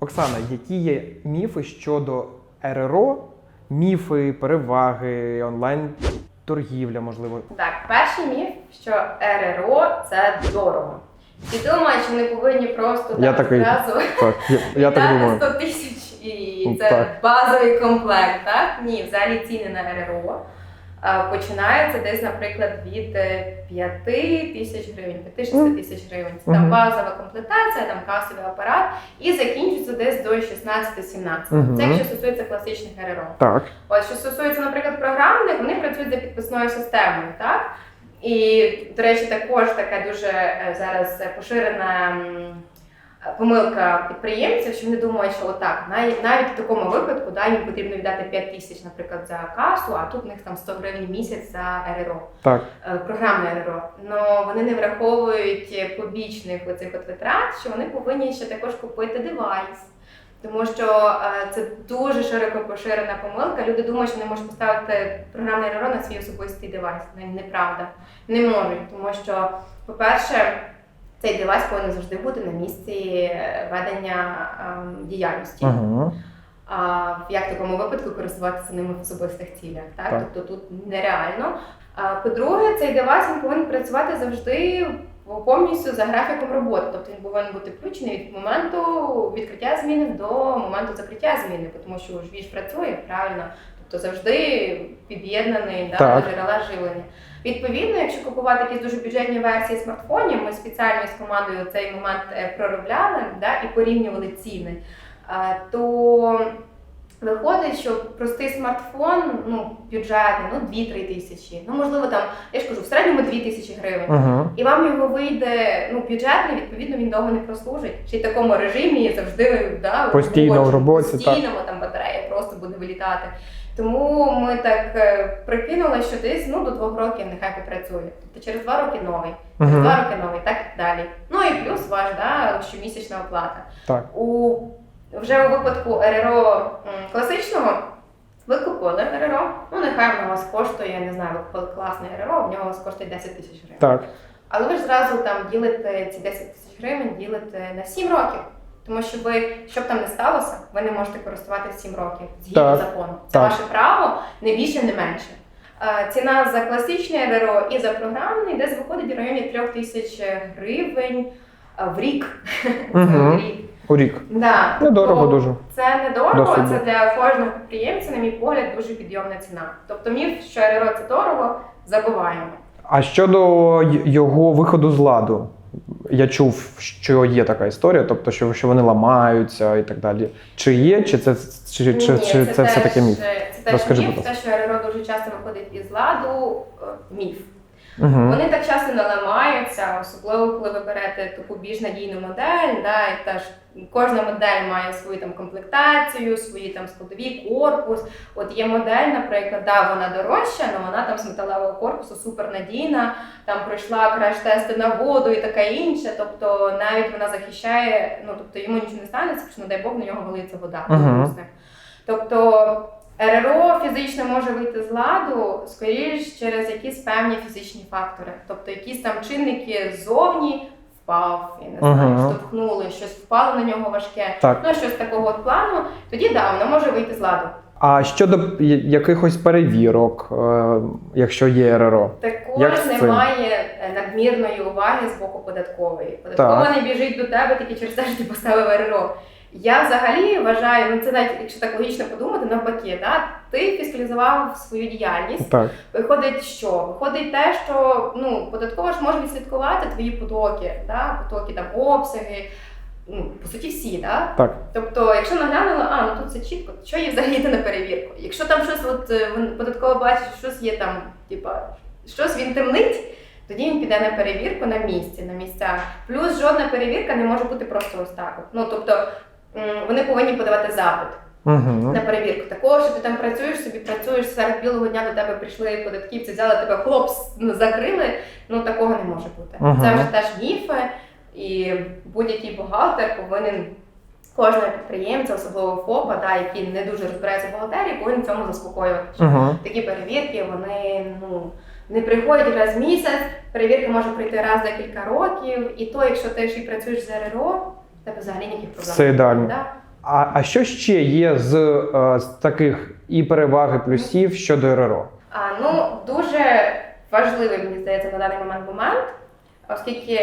Оксана, які є міфи щодо РРО, міфи, переваги, онлайн-торгівля, можливо? Так, перший міф, що РРО це дорого. І думають, що вони повинні просто Я там такий. зразу Так, я, я так думаю. 100 тисяч і Ну, це так. базовий комплект. Так? Ні, взагалі ціни на РРО е, починаються десь, наприклад, від е, 5 тисяч гривень, 5-6 тисяч гривень. Це там базова комплектація, там касовий апарат, і закінчується десь до 16-17. Мгм. Це якщо стосується класичних РРО. Так. Ось що стосується, наприклад, програмних, вони працюють за підписною системою, так? І, до речі, також така дуже е, зараз поширена помилка підприємців, що вони думають, що отак, навіть, навіть в такому випадку да, їм потрібно віддати 5 тисяч, наприклад, за касу, а тут в них там 100 гривень в місяць за РРО, Так. е, програмне РРО. Но вони не враховують побічних оцих от витрат, що вони повинні ще також купити девайс. Тому що е, це дуже широко поширена помилка. Люди думають, що вони можуть поставити програмний РРО на свій особистий девайс. Неправда. Не можуть, тому що, по-перше, цей девайс повинен завжди бути на місці е, ведення ем, діяльності. Угу. А як в такому випадку користуватися ними в особистих цілях? Так? Так. Тобто тут нереально. А, по-друге, цей девайс він повинен працювати завжди повністю за графіком роботи. Тобто він повинен бути включений від моменту відкриття зміни до моменту закриття зміни, тому що ж працює правильно. Тобто завжди під'єднаний да, до джерела живлення. Відповідно, якщо купувати якісь дуже бюджетні версії смартфонів, ми спеціально з командою цей момент е, проробляли да, і порівнювали ціни, е, то виходить, що простий смартфон, ну, бюджетний, ну 2-3 тисячі. Ну, можливо, там, я ж кажу, в середньому 2 тисячі гривень. Угу. І вам його вийде ну, бюджетний, відповідно, він довго не прослужить. Ще й в такому режимі завжди да, Постійно в роботі, постійному там батарея просто буде вилітати. Тому ми так е, прикинули, що десь ну, до двох років нехай попрацює. Тобто через два роки новий, через Угу. два роки новий, так далі. Ну і плюс ваш да, щомісячна оплата. Так. У вже у випадку РРО класичного ви купили РРО, ну нехай воно вас коштує, я не знаю, ви купили класний РРО, в нього у вас коштує 10 тисяч гривень. Так. Але ви ж зразу там ділите ці 10 тисяч гривень, ділите на 7 років. Тому що ви, щоб там не сталося, ви не можете користуватися 7 років згідно Так, закону. Це так. ваше право, не більше, не менше. Е, Ціна за класичне РРО і за програмний десь виходить в районі 3 тисяч гривень е, в рік. Рік. У рік. Да. Недорого Тобто дуже. Це недорого, Досить це для кожного підприємця, на мій погляд, дуже підйомна ціна. Тобто міф, що РРО це дорого, забуваємо. А щодо його виходу з ладу, я чув, що є така історія, тобто, що, що вони ламаються і так далі. Чи є, чи це, чи, чи, Ні, чи це, все таки міф? Це теж Розкажи, міф, те, що РРО дуже часто виходить із ладу, е, міф. Угу. Вони так часто не ламаються, особливо коли ви берете таку більш надійну модель, да, і теж кожна модель має свою там комплектацію, свої там складові, корпус. От є модель, наприклад, да, вона дорожча, але вона там з металевого корпусу супернадійна, там пройшла краш-тести на воду і таке інше. Тобто навіть вона захищає, ну тобто йому нічого не станеться, якщо, не дай Бог, на нього вилиться вода. Допустимо. Тобто РРО фізично може вийти з ладу, скоріш через якісь певні фізичні фактори. Тобто якісь там чинники ззовні впав, я не знаю, Мгм. штовхнули, щось впало на нього важке. Так. Ну, щось такого от плану, тоді да, воно може вийти з ладу. А щодо якихось перевірок, е, якщо є РРО? Також Як немає е, надмірної уваги з боку податкової. Податкова Так. не біжить до тебе тільки через те, що ти поставив РРО. Я взагалі вважаю, ну це навіть якщо так логічно подумати, навпаки, да? ти фіскалізував свою діяльність. Так. Виходить, що виходить те, що ну податкова ж може відслідкувати твої потоки, да? потоки там обсяги. Ну, по суті, всі, да? Так. Тобто, якщо наглянула, а ну тут все чітко, що є взагалі йти на перевірку? Якщо там щось, от е, податково бачить, що щось є там, типа, щось він темнить, тоді він піде на перевірку на місці, на місцях. Плюс жодна перевірка не може бути просто ось так. Ну тобто вони повинні подавати запит Угу. на перевірку. Такого, що ти там працюєш, собі працюєш серед білого дня до тебе прийшли податківці, взяли тебе хлопс, ну, закрили. Ну такого не може бути. Ага. Це вже теж міфи, і будь-який бухгалтер повинен. Кожного підприємця, особливо ФОПа, да, які не дуже розбираються в бухгалтерії, повинен цьому заспокоювати. Угу. Такі перевірки вони ну не приходять раз в місяць. Перевірка може прийти раз за кілька років, і то, якщо ти ще й працюєш з РРО, тебе взагалі ніяких проблем. Все ідеально. Да? А, а що ще є з, е, з таких і переваг, і плюсів щодо РРО? А, ну, дуже важливий, мені здається, на даний момент момент, оскільки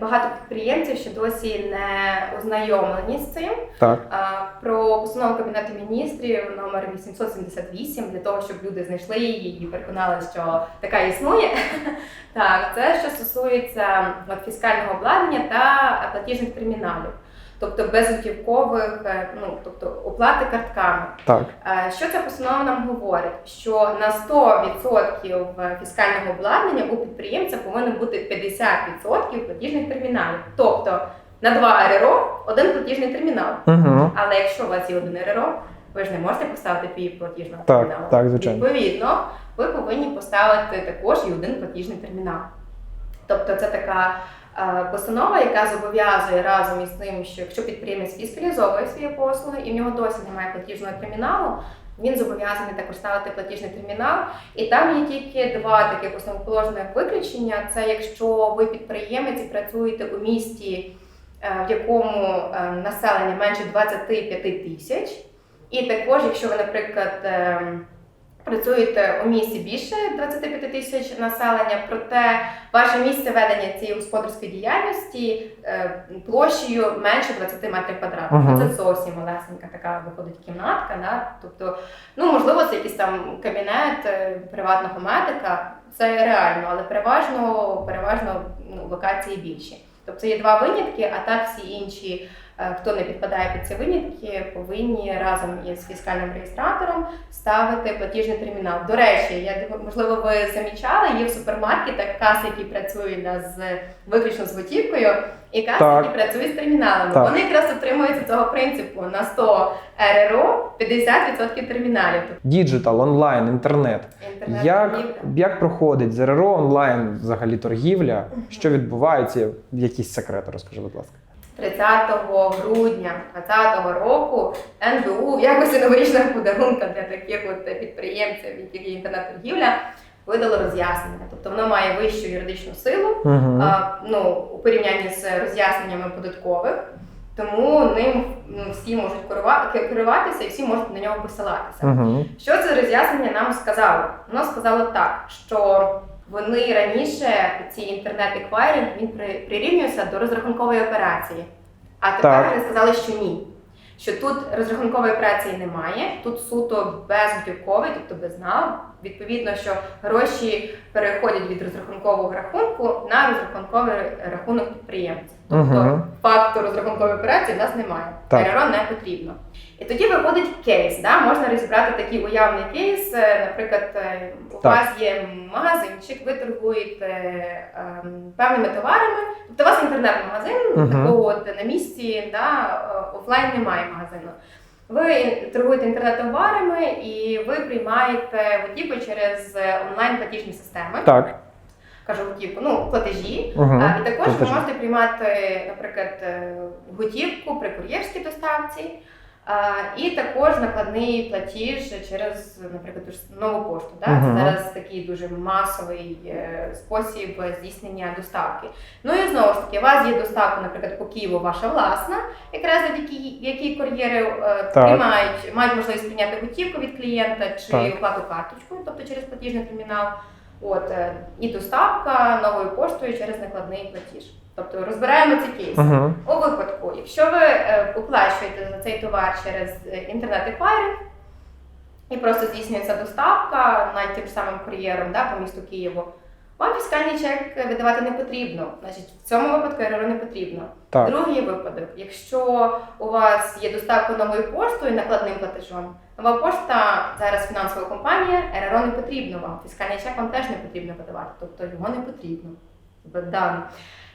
багато підприємців ще досі не ознайомлені з цим. Так. Про постанову Кабінету міністрів номер 878 для того, щоб люди знайшли її і переконали, що така існує. Так, це що стосується фіскального обладнання та платіжних терміналів, тобто безготівкових, е, ну тобто оплати картками. Так. Е, Що ця постанова нам говорить? Що на 100% фіскального обладнання у підприємця повинно бути 50% платіжних терміналів. Тобто на 2 РРО один платіжний термінал. Угу. Але якщо у вас є один РРО, ви ж не можете поставити пів платіжного Так, терміналу. так, звичайно. Відповідно, ви повинні поставити також і один платіжний термінал. Тобто це така постанова, яка зобов'язує разом із тим, що якщо підприємець фіскалізовує свої послуги і в нього досі немає платіжного терміналу, він зобов'язаний також ставити платіжний термінал. І там є тільки два таких основоположних виключення: це якщо ви підприємець і працюєте у місті, е, в якому е, населення менше 25 тисяч. І також, якщо ви, наприклад, ем, працюєте у місті більше 25 тисяч населення, проте ваше місце ведення цієї господарської діяльності е, площею менше 20 метрів квадратних. Ага. Це зовсім малесенька така виходить кімнатка. Да? Тобто, ну можливо, це якийсь там кабінет е, приватного медика. Це реально, але переважно, переважно ну, локації більші. Тобто є два винятки, а так всі інші, хто не підпадає під ці винятки, повинні разом із фіскальним реєстратором ставити платіжний термінал. До речі, я можливо, ви замічали, є в супермаркетах каси, які працюють да, з виключно з готівкою, і каси, Так. які працюють з терміналами. Так. Вони якраз дотримуються цього принципу на 100 РРО 50% терміналів. Діджитал, онлайн, інтернет. інтернет Як, як проходить з РРО онлайн взагалі торгівля? Що відбувається? Якісь секрети, розкажи, будь ласка. 30 грудня 2020 року НБУ в якості новорічного подарунка для таких от підприємців, яких є інтернет-торгівля, видало роз'яснення. Тобто воно має вищу юридичну силу Угу. а, ну, у порівнянні з роз'ясненнями податкових. Тому ним ну, всі можуть керува- керуватися і всі можуть на нього посилатися. Угу. Що це роз'яснення нам сказало? Воно сказало так, що вони раніше ці інтернет-еквайринг він при- прирівнювався до розрахункової операції. А тепер Так. вони сказали, що ні. Що тут розрахункової операції немає, тут суто безготівковий, тобто без НАВ. Відповідно, що гроші переходять від розрахункового рахунку на розрахунковий рахунок підприємця. Тобто факту розрахункової операції в нас немає. Так. РРО не потрібно. І тоді виходить кейс. Да? Можна розібрати такий уявний кейс. Е, Наприклад, е, у Так. вас є магазинчик, ви торгуєте ем, певними товарами. Тобто у вас інтернет-магазин, такого от на місці, да, е, офлайн немає магазину. Ви торгуєте інтернет-товарами і ви приймаєте готівку через е, онлайн-платіжні системи. Так. Кажу готівку, ну платежі. Угу. А, і також ви можете приймати, наприклад, е, готівку при кур'єрській доставці, і також накладний платіж через, наприклад, нову пошту. Да? Мгм. Це зараз такий дуже масовий е, спосіб здійснення доставки. Ну і знову ж таки, у вас є доставка, наприклад, по Києву ваша власна, якраз завдяки якій кур'єри е, Так. приймають, мають можливість прийняти готівку від клієнта чи Так. оплату карточкою, тобто через платіжний термінал. От е, і доставка новою поштою через накладний платіж. Тобто розбираємо ці кейси. Угу. У випадку, якщо ви е, оплачуєте за цей товар через е, інтернет-еквайринг і просто здійснюється доставка навіть тим самим кур'єром да, по місту Києву, вам фіскальний чек видавати не потрібно. Значить, в цьому випадку РРО не потрібно. Так. Другий випадок, якщо у вас є доставка новою поштою накладним платежом, нова пошта зараз фінансова компанія, РРО не потрібно вам. Фіскальний чек вам теж не потрібно видавати, тобто його не потрібно. Богдан.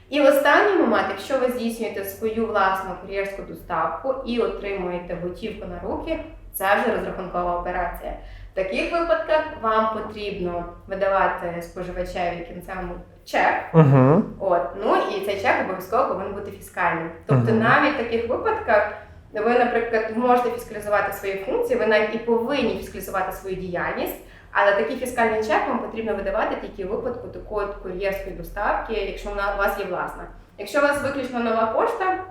І останній момент, якщо ви здійснюєте свою власну кур'єрську доставку і отримуєте готівку на руки, це вже розрахункова операція. В таких випадках вам потрібно видавати споживачеві кінцевому чек. Угу. От ну і цей чек обов'язково повинен бути фіскальним. Тобто, Мгм. навіть в таких випадках ви, наприклад, можете фіскалізувати свої функції, ви навіть і повинні фіскалізувати свою діяльність. Але такий фіскальний чек вам потрібно видавати тільки у випадку такої кур'єрської доставки, якщо вона у вас є власна. Якщо у вас виключно нова пошта,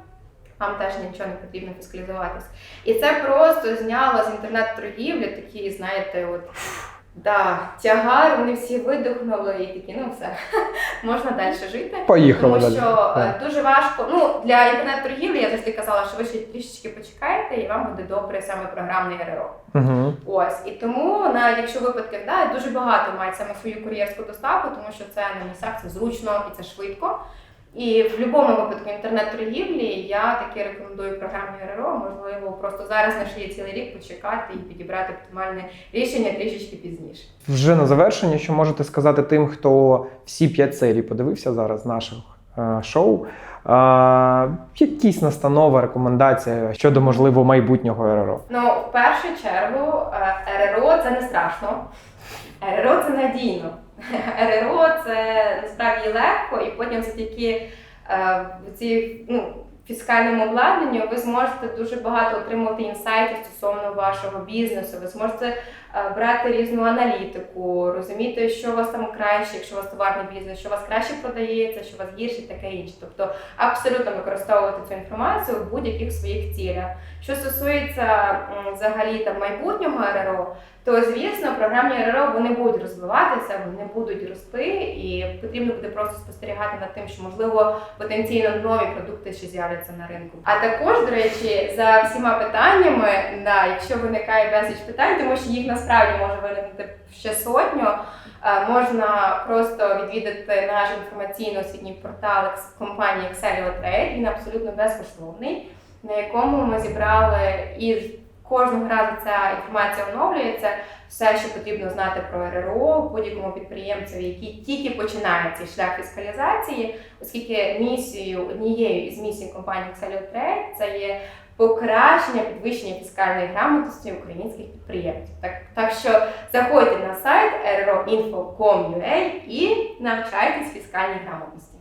вам теж нічого не потрібно фіскалізуватись. І це просто зняло з інтернет-торгівлі такі, знаєте, от. Да, тягар, вони всі видихнули і такі, ну все, можна далі жити. Поїхали Тому далі. що е, дуже важко. Ну для інтернет-торгівлі я завжди казала, що ви ще трішечки почекаєте, і вам буде добре саме програмний РРО. Угу. Ось і тому, навіть якщо випадки да, дуже багато мають саме свою кур'єрську доставку, тому що це на місцях це зручно і це швидко. І в будь-якому випадку інтернет-торгівлі я таки рекомендую програмний РРО. Можливо, просто зараз на шиї цілий рік почекати і підібрати оптимальне рішення трішечки пізніше. Вже на завершення, що можете сказати тим, хто всі п'ять серій подивився зараз наших е, шоу. Е, якісь настанови, рекомендації щодо можливо майбутнього РРО. Ну, в першу чергу, е, РРО це не страшно. РРО це надійно. РРО це насправді легко, і потім завдяки е, ці, ну, фіскальному обладнанню ви зможете дуже багато отримувати інсайтів стосовно вашого бізнесу. Ви зможете е, брати різну аналітику, розуміти, що у вас там краще, якщо у вас товарний бізнес, що у вас краще продається, що у вас гірше, таке інше. Тобто абсолютно використовувати цю інформацію в будь-яких своїх цілях. Що стосується взагалі там майбутнього РРО, то звісно програмні РРО вони будуть розвиватися, вони будуть рости, і потрібно буде просто спостерігати над тим, що можливо потенційно нові продукти ще з'являться на ринку. А також, до речі, за всіма питаннями, да, якщо виникає безліч питань, тому що їх насправді може виникнути ще сотню. е, Можна просто відвідати наш інформаційно-освітній портал компанії Excelio Trade. Він абсолютно безкоштовний, на якому ми зібрали і кожного разу ця інформація оновлюється. Все, що потрібно знати про РРО будь-якому підприємцю, який тільки починає цей шлях фіскалізації, оскільки місією однією із місій компанії Excelio Trade це є покращення підвищення фіскальної грамотності українських підприємців. Так, так що заходьте на сайт rro.info.com.ua і навчайтесь фіскальній грамотності.